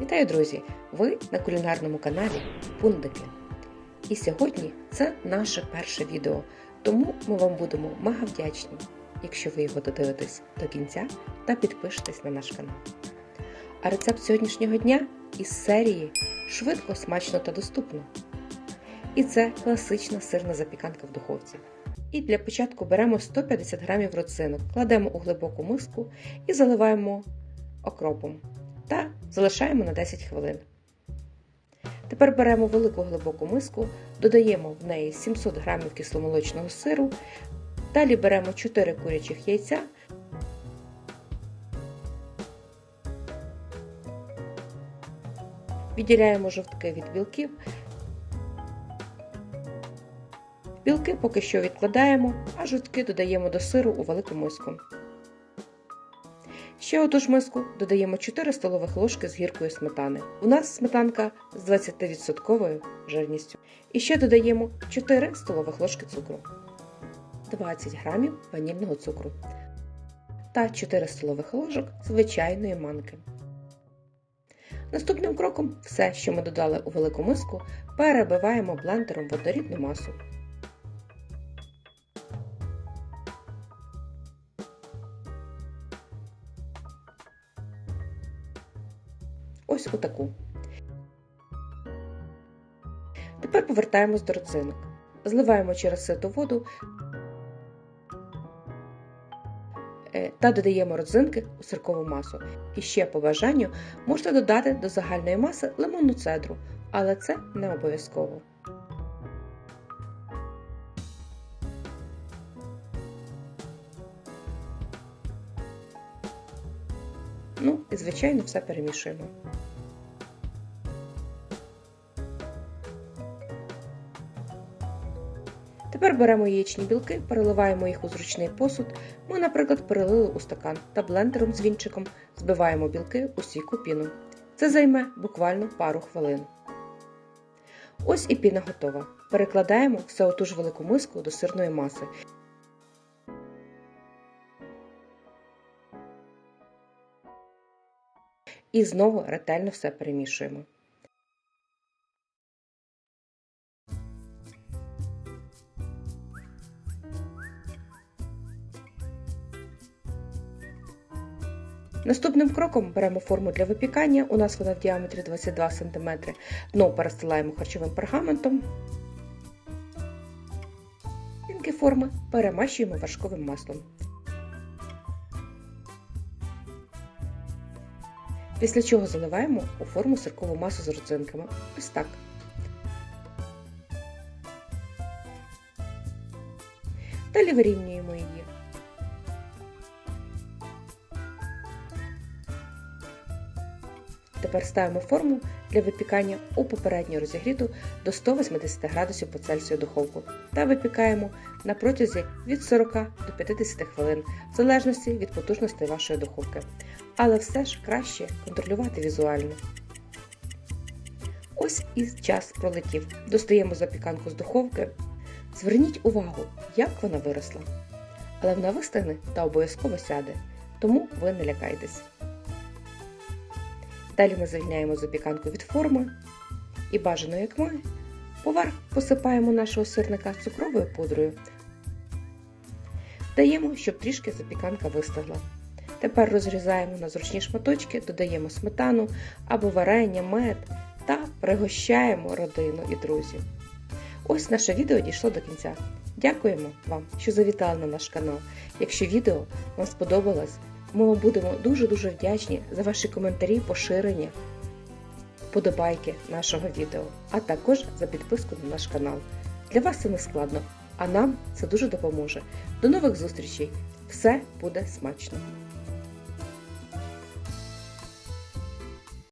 Вітаю, друзі! Ви на кулінарному каналі Пундики. І сьогодні це наше перше відео, тому ми вам будемо мега вдячні, якщо ви його додивитесь до кінця та підпишетесь на наш канал. А рецепт сьогоднішнього дня із серії швидко, смачно та доступно. І це класична сирна запіканка в духовці. І для початку беремо 150 г роцинок, кладемо у глибоку миску і заливаємо окропом залишаємо на 10 хвилин. Тепер беремо велику глибоку миску, додаємо в неї 700 г кисломолочного сиру, далі беремо 4 курячих яйця. Відділяємо жовтки від білків. Білки поки що відкладаємо, а жовтки додаємо до сиру у велику миску. Ще у ту ж миску додаємо 4 столових ложки з гіркою сметани. У нас сметанка з 20% жирністю. І ще додаємо 4 столових ложки цукру, 20 грамів ванільного цукру та 4 столових ложок звичайної манки. Наступним кроком все, що ми додали у велику миску, перебиваємо блендером в однорідну масу. Ось у. Тепер повертаємось до роцинок. Зливаємо через ситу воду е, та додаємо родзинки у сиркову масу. І ще по бажанню можете додати до загальної маси лимонну цедру, але це не обов'язково. Ну і, звичайно, все перемішуємо. Тепер беремо яєчні білки, переливаємо їх у зручний посуд. Ми, наприклад, перелили у стакан та блендером з вінчиком збиваємо білки у сіку піну. Це займе буквально пару хвилин. Ось і піна готова. Перекладаємо все у ту ж велику миску до сирної маси. І знову ретельно все перемішуємо. Наступним кроком беремо форму для випікання. У нас вона в діаметрі 22 см. Дно перестилаємо харчовим пергаментом. Стінки форми перемащуємо вершковим маслом. Після чого заливаємо у форму сиркову масу з родзинками. Ось так. Далі вирівнюємо Тепер ставимо форму для випікання у попередньо розігріту до 180 градусів по Цельсію духовку та випікаємо на протязі від 40 до 50 хвилин, в залежності від потужності вашої духовки. Але все ж краще контролювати візуально. Ось і час пролетів. Достаємо запіканку з духовки. Зверніть увагу, як вона виросла. Але вона вистигне та обов'язково сяде, тому ви не лякайтесь. Далі ми звільняємо запіканку від форми і бажано, як ми, поверх посипаємо нашого сирника цукровою пудрою. Даємо, щоб трішки запіканка вистигла. Тепер розрізаємо на зручні шматочки, додаємо сметану або варення, мед та пригощаємо родину і друзів. Ось наше відео дійшло до кінця. Дякуємо вам, що завітали на наш канал. Якщо відео вам сподобалось, ми вам будемо дуже-дуже вдячні за ваші коментарі, поширення, подобайки нашого відео, а також за підписку на наш канал. Для вас це не складно, а нам це дуже допоможе. До нових зустрічей! Все буде смачно!